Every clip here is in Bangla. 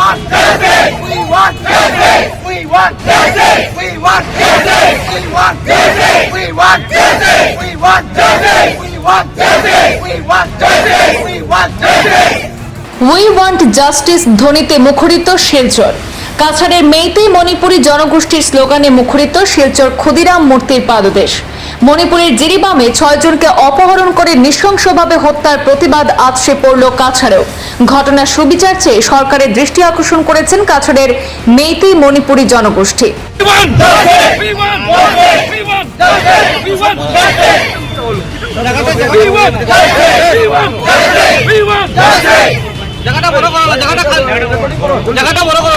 want justice. We want justice. We want justice. We want justice. We want justice. We want justice. We want justice. We want justice. We want justice. We want justice. We want justice ধ্বনিতে মুখরিত শিলচর কাছাড়ের মেইতেই মণিপুরী জনগোষ্ঠীর স্লোগানে মুখরিত শিলচর ক্ষুদিরাম মূর্তির পাদদেশ মণিপুরের জিরিবামে ছয়জনকে অপহরণ করে নৃশংসভাবে হত্যার প্রতিবাদ আজ সে পড়ল কাছাড়েও। ঘটনার সুবিচার চেয়ে সরকারের দৃষ্টি আকর্ষণ করেছেন কাছাড়ের মেইতি মণিপুরী জনগোষ্ঠী। জায়গাটা বড় করা জায়গাটা জায়গাটা বড় করা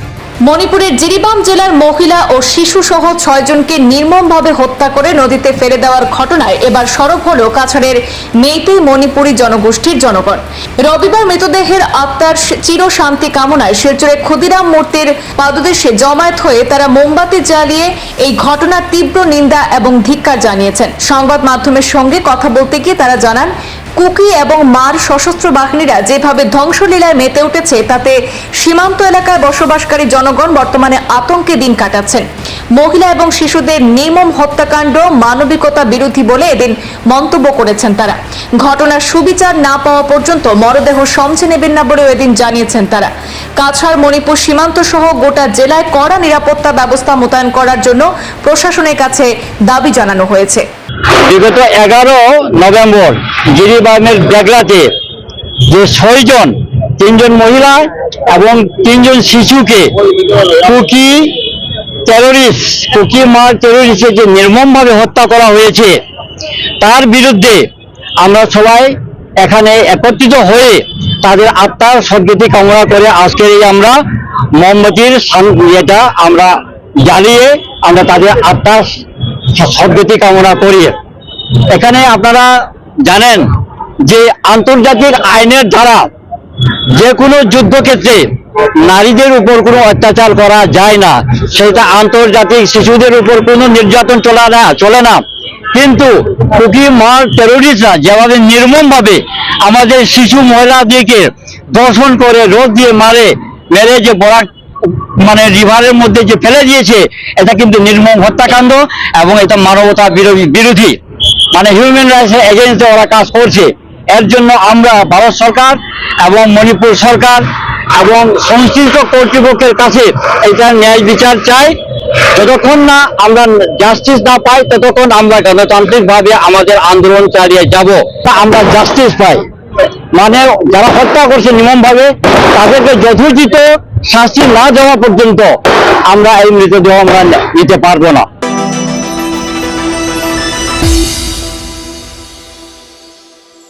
মণিপুরের জিরিবাম জেলার মহিলা ও শিশু সহ ছয়জনকে নির্মমভাবে হত্যা করে নদীতে ফেলে দেওয়ার ঘটনায় এবার সরব হল কাছাড়ের মেইতেই মণিপুরী জনগোষ্ঠীর জনগণ। রবিবার মৃতদেহের আত্মার চির শান্তি কামনায় শিলচরে ক্ষুদিরাম মূর্তির পাদদেশে জমায়েত হয়ে তারা মোমবাতি জ্বালিয়ে এই ঘটনার তীব্র নিন্দা এবং ধিক্কার জানিয়েছেন। সংবাদ মাধ্যমের সঙ্গে কথা বলতে গিয়ে তারা জানান কুকি এবং মার সশস্ত্র বাহিনীরা যেভাবে ধ্বংসলীলায় মেতে উঠেছে, তাতে সীমান্ত এলাকায় বসবাসকারী জনগণ বর্তমানে আতঙ্কে দিন কাটাচ্ছেন। মহিলা এবং শিশুদের নির্মম হত্যাকাণ্ড, মানবিকতা বিরোধী বলে এদিন মন্তব্য করেছেন তারা। ঘটনার সুবিচার না পাওয়া পর্যন্ত মরদেহ সমঝে নেবেন না বলেও এদিন জানিয়েছেন তারা। কাছাড়, মণিপুর সীমান্ত সহ গোটা জেলায় কড়া নিরাপত্তা ব্যবস্থা মোতায়েন করার জন্য প্রশাসনের কাছে দাবি জানানো হয়েছে। বিগত এগারো নভেম্বর গিরিবামের ডেগরাতে যে ছয়জন, তিনজন মহিলা এবং তিনজন শিশুকে কুকি টেরোরিস্ট কুকি মার টেরোরিস্টে যে নির্মমভাবে হত্যা করা হয়েছে, তার বিরুদ্ধে আমরা সবাই এখানে একত্রিত হয়ে তাদের আত্মার সদ্গতি কামনা করে আজকের এই আমরা মোমবাতির ইয়েটা আমরা জ্বালিয়ে আমরা তাদের আত্মার সদ্গতি কামনা করি। এখানে আপনারা জানেন যে আন্তর্জাতিক আইনের দ্বারা যে কোনো যুদ্ধক্ষেত্রে নারীদের উপর কোনো অত্যাচার করা যায় না। সেটা আন্তর্জাতিক শিশুদের উপর কোনো নির্যাতন চলে না চলে না। কিন্তু কুকি মার টেরোরিস্টরা যেভাবে নির্মমভাবে আমাদের শিশু মহিলাদেরকে দর্শন করে, রোদ দিয়ে মারে, মেরে যে বরাক মানে রিভারের মধ্যে যে ফেলে দিয়েছে, এটা কিন্তু নির্মম হত্যাকাণ্ড এবং এটা মানবতা বিরোধী বিরোধী। মানে হিউম্যান রাইটস এগেনস্টে ওরা কাজ করছে। এর জন্য আমরা ভারত সরকার এবং মণিপুর সরকার এবং সংশ্লিষ্ট কর্তৃপক্ষের কাছে এটা ন্যায় বিচার চাই। যতক্ষণ না আমরা জাস্টিস না পাই, ততক্ষণ আমরা গণতান্ত্রিকভাবে আমাদের আন্দোলন চালিয়ে যাব। তা আমরা জাস্টিস পাই। মানে যারা হত্যা করছে নির্মমভাবে তাদেরকে যথোচিত শাস্তি না দেওয়া পর্যন্ত আমরা এই মৃতদেহ আমরা নিতে পারব না।